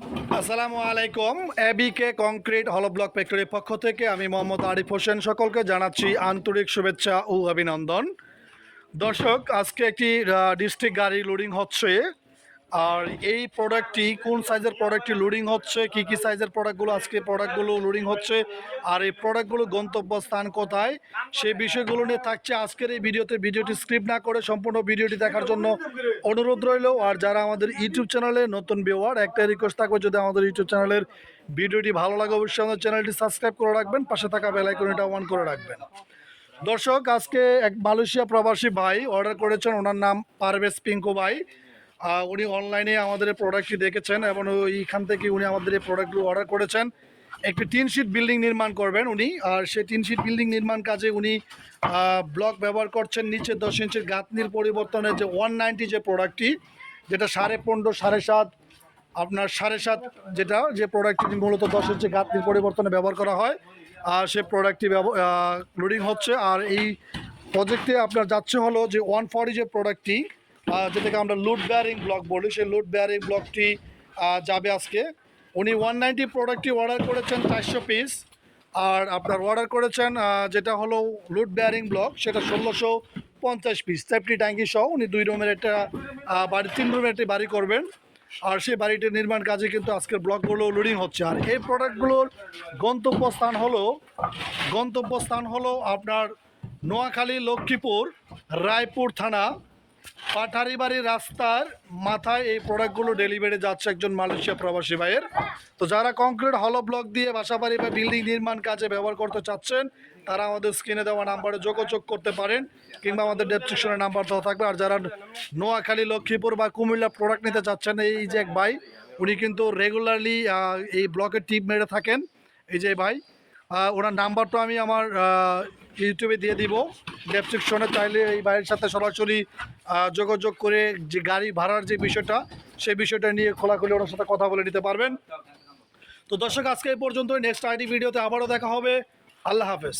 আসসালামু আলাইকুম। এবিকে কংক্রিট হল ব্লক ফ্যাক্টরির পক্ষ থেকে আমি মোহাম্মদ আরিফ হোসেন সকলকে জানাচ্ছি আন্তরিক শুভেচ্ছা ও অভিনন্দন। দর্শক, আজকে একটি ডিস্ট্রিক্ট গাড়ি লোডিং হচ্ছে। আর এই প্রোডাক্টটি কোন সাইজের প্রোডাক্টটি লোডিং হচ্ছে? কি কি সাইজের প্রোডাক্টগুলো আজকে প্রোডাক্টগুলো লোডিং হচ্ছে। আর এই প্রোডাক্টগুলো গন্তব্য স্থান কোথায়? সেই বিষয়গুলো নিয়ে থাকছে আজকের এই ভিডিওতে। ভিডিওটি স্ক্রিপ্ট না করে সম্পূর্ণ ভিডিওটি দেখার জন্য অনুরোধ রইল। আর যারা আমাদের ইউটিউব চ্যানেলে নতুন ভিউয়ার একটা রিকোয়েস্ট থাকবে, যদি আমাদের ইউটিউব চ্যানেলের ভিডিওটি ভালো লাগে, অবশ্যই আমাদের চ্যানেলটি সাবস্ক্রাইব করে রাখবেন। পাশে থাকা বেল আইকনটা অন করে রাখবেন। দর্শক, আজকে এক মালয়েশিয়া প্রবাসী ভাই অর্ডার করেছেন। ওনার নাম পারভেজ পিঙ্কু ভাই। উনি অনলাইনে আমাদের প্রোডাক্টটি দেখেছেন এবং এইখান থেকে উনি আমাদের এই প্রোডাক্টগুলো অর্ডার করেছেন। একটি টিন শিট বিল্ডিং নির্মাণ করবেন উনি, আর সেই টিন শিট বিল্ডিং নির্মাণ কাজে উনি ব্লক ব্যবহার করছেন নিচে দশ ইঞ্চির গাঁথনির পরিবর্তনে যে ওয়ান নাইনটি যে প্রোডাক্টটি যেটা সাড়ে পনেরো, সাড়ে সাত, আপনার সাড়ে সাত যেটা, যে প্রোডাক্টটি মূলত দশ ইঞ্চি গাঁথনির পরিবর্তনে ব্যবহার করা হয়, আর সে প্রোডাক্টটি লোডিং হচ্ছে। আর এই প্রজেক্টে আপনার যাচ্ছে হলো যে ওয়ান ফর্টি যে প্রোডাক্টটি যেটাকে আমরা লুড বেয়ারিং ব্লক বলি, সেই লুড বেয়ারিং ব্লকটি যাবে আজকে। উনি ওয়ান নাইনটি প্রোডাক্টটি অর্ডার করেছেন চারশো পিস আর আপনার অর্ডার করেছেন যেটা হলো লুড বেয়ারিং ব্লক সেটা ষোলোশো পঞ্চাশ পিস সেফটি ট্যাঙ্কি সহ উনি দুই রুমের একটা বাড়ি, তিন রুমের একটি বাড়ি করবেন। আর সেই বাড়িটির নির্মাণ কাজে কিন্তু আজকের ব্লকগুলো লোডিং হচ্ছে। আর এই প্রোডাক্টগুলোর গন্তব্যস্থান হলো গন্তব্যস্থান হলো আপনার নোয়াখালী লক্ষ্মীপুর রায়পুর থানা। পাঠারিবাড়ি রাস্তার মাথায় এই প্রোডাক্টগুলো ডেলিভারি যাচ্ছে একজন মালয়েশিয়া প্রবাসী ভাইয়ের। তো যারা কংক্রিট হলো ব্লক দিয়ে বাসাবাড়ি বা বিল্ডিং নির্মাণ কাজে ব্যবহার করতে চাচ্ছেন, তারা আমাদের স্ক্রিনে দেওয়া নাম্বারে যোগাযোগ করতে পারেন কিংবা আমাদের ডেসক্রিপশনে নাম্বার দেওয়া থাকবে। আর যারা নোয়াখালী, লক্ষ্মীপুর বা কুমিল্লা প্রোডাক্ট নিতে চাচ্ছেন, এই যে এক ভাই, উনি কিন্তু রেগুলারলি এই ব্লকে টিপ মেরে থাকেন। এই যে ভাই ওনার নাম্বারটা আমি আমার ইউটিউবে দিয়ে দিব। ডেসক্রিপশনে চাইলে এই ভাইয়ের সাথে সরাসরি যোগাযোগ করে যে গাড়ি ভাড়ার যে বিষয়টা, সেই বিষয়টা নিয়ে খোলাখুলি ওনার সাথে কথা বলে নিতে পারবেন। তো দর্শক, আজকে এই পর্যন্ত নেক্সট আইডি ভিডিওতে আবারও দেখা হবে। আল্লাহ হাফেজ।